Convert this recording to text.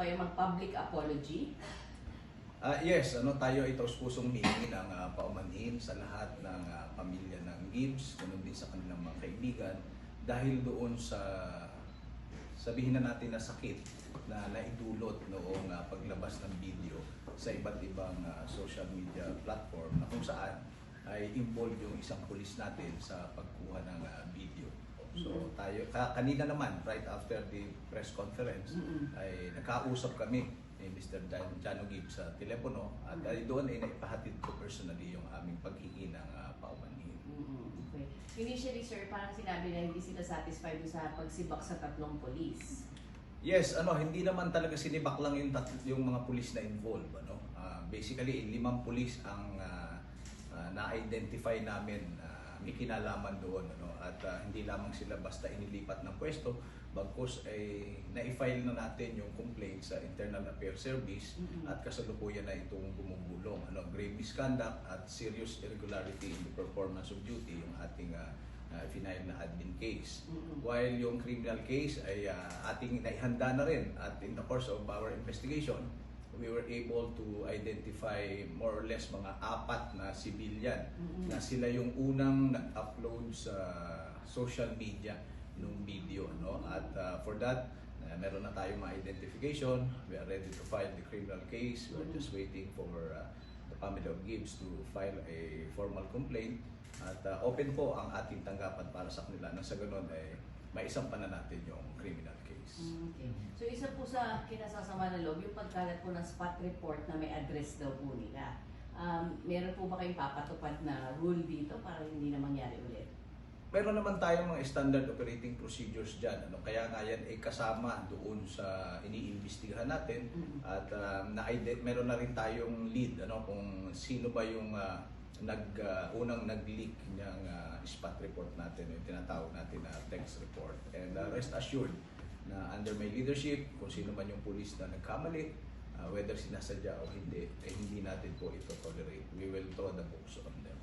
kayo mag-public apology? Ah, yes, ano tayo ay taos pusong hihingi ng ah, paumanhin sa lahat ng ah, pamilya ng Gibbs, ganun din sa kanilang mga kaibigan dahil doon sa sabihin na natin na sakit na naidulot noong ah, paglabas ng video sa iba't ibang ah, social media platform na kung saan ay involved yung isang pulis natin sa pagkuha ng ah, video. So tayo ka, kanina naman right after the press conference Mm-mm. ay nakausap kami ni Mr. Jan Jano Gibbs sa telepono at ay doon ay naipahatid ko personally yung aming paghingi ng uh, paumanhin. Mm, Okay. Initially, sir, parang sinabi na hindi sila satisfied sa pagsibak sa tatlong polis. Yes, ano, hindi naman talaga sinibak lang yung, tat- yung mga pulis na involved. Ano? Ah, basically, limang pulis ang ah, ah, na-identify namin na may kinalaman doon. Ano? At ah, hindi lamang sila basta inilipat ng pwesto, bagkus ay na-file na natin yung complaint sa Internal Affairs Service Mhm. at kasalukuyan na itong gumugulong. Ano, grave misconduct at serious irregularity in the performance of duty yung ating uh, final na admin case. Mm-mm. While yung criminal case ay ah, ating naihanda na rin at in the course of our investigation, we were able to identify more or less mga apat na civilian Mhm. na sila yung unang nag-upload sa social media nung video. No? At ah, for that, ah, meron na tayong mga identification. We are ready to file the criminal case. We are Mhm. just waiting for ah, the family of Gibbs to file a formal complaint. At ah, open po ang ating tanggapan para sa kanila na sa ganun ay maisampa na natin yung criminal case. Okay. So isa po sa kinasasama na loob, yung pagkalat po ng spot report na may address daw po nila. Um, meron po ba kayong papatupad na rule dito para hindi na mangyari ulit? Meron naman tayong mga standard operating procedures dyan. Ano? Kaya nga yan ay kasama doon sa iniimbestigahan natin. Mm. At um, na meron na rin tayong lead ano kung sino ba yung ah, nag ah, unang nag-leak niyang ah, spot report natin, yung tinatawag natin na text report. And ah, rest assured na under my leadership, kung sino man yung police na nagkamali, ah, whether sinasadya o hindi, eh, hindi natin po ito tolerate. We will throw the books on them.